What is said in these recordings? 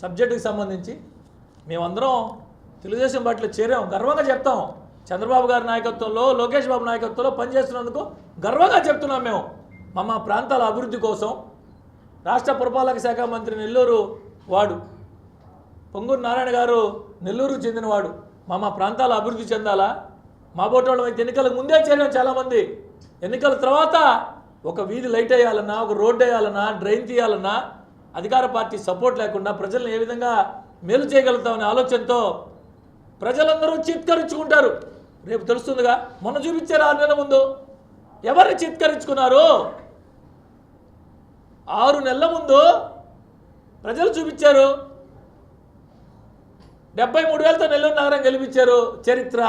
సబ్జెక్టుకి సంబంధించి మేమందరం తెలుగుదేశం పార్టీలో చేరాం. గర్వంగా చెప్తాం. చంద్రబాబు గారి నాయకత్వంలో లోకేష్ బాబు నాయకత్వంలో పనిచేస్తున్నందుకు గర్వంగా చెప్తున్నాం మేము. మా మా ప్రాంతాల అభివృద్ధి కోసం రాష్ట్ర పురపాలక శాఖ మంత్రి నెల్లూరు వాడు పొంగూరు నారాయణ గారు నెల్లూరుకు చెందినవాడు మా మా ప్రాంతాల అభివృద్ధి చెందాలా? మా బోటోళ్ళం అయితే ఎన్నికలకు ముందే చేరాం చాలామంది. ఎన్నికల తర్వాత ఒక వీధి లైట్ వేయాలన్నా ఒక రోడ్డు వేయాలన్నా డ్రైన్ తీయాలన్నా అధికార పార్టీ సపోర్ట్ లేకుండా ప్రజలను ఏ విధంగా మేలు చేయగలుగుతామనే ఆలోచనతో ప్రజలందరూ చిత్కరించుకుంటారు. రేపు తెలుస్తుందిగా మొన్న చూపించారు ఆరు నెలల ముందు ఎవరిని చిత్కరించుకున్నారు? ఆరు నెలల ముందు ప్రజలు చూపించారు. డెబ్బై మూడు వేలతో నెల్లూరు నగరం గెలిపించారు చరిత్ర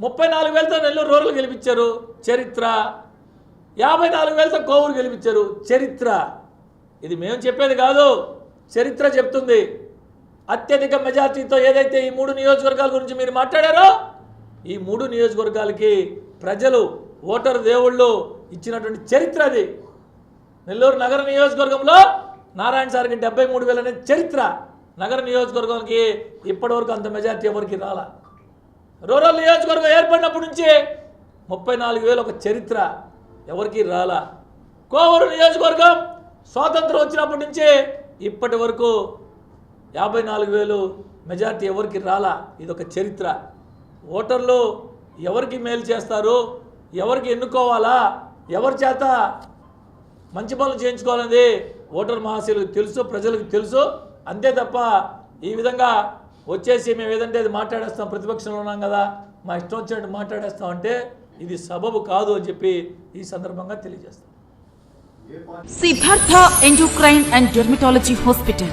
ముప్పై నాలుగు వేలతో నెల్లూరు రూరల్ గెలిపించారు చరిత్ర యాభై నాలుగు వేలతో కోవూరు గెలిపించారు చరిత్ర. ఇది మేము చెప్పేది కాదు. చరిత్ర చెప్తుంది. అత్యధిక మెజార్టీతో ఏదైతే ఈ మూడు నియోజకవర్గాల గురించి మీరు మాట్లాడారో ఈ మూడు నియోజకవర్గాలకి ప్రజలు ఓటరు దేవుళ్ళు ఇచ్చినటువంటి చరిత్ర అది. నెల్లూరు నగర నియోజకవర్గంలో నారాయణ సార్కి డెబ్బై మూడు వేలు అనేది చరిత్ర నగర నియోజకవర్గానికి ఇప్పటివరకు అంత మెజార్టీ ఎవరికి రాలా. రూరల్ నియోజకవర్గం ఏర్పడినప్పటి నుంచి ముప్పై నాలుగు వేలు ఒక చరిత్ర ఎవరికి రాలా. కోవూరు నియోజకవర్గం స్వాతంత్రం వచ్చినప్పటి నుంచే ఇప్పటి వరకు యాభై నాలుగు వేలు మెజార్టీ ఎవరికి రాలా? ఇది ఒక చరిత్ర. ఓటర్లు ఎవరికి మేలు చేస్తారు? ఎవరికి ఎన్నుకోవాలా? ఎవరి చేత మంచి పనులు చేయించుకోవాలనేది ఓటర్ మహాశయులకు తెలుసు ప్రజలకు తెలుసు. అంతే తప్ప ఈ విధంగా వచ్చేసి మేము ఏదంటే అది మాట్లాడేస్తాం ప్రతిపక్షంలో ఉన్నాం కదా మా ఇష్టం వచ్చినట్టు మాట్లాడేస్తాం అంటే ఇది సబబు కాదు అని చెప్పి ఈ సందర్భంగా తెలియజేస్తాం. Siddhartha endocrine and dermatology hospital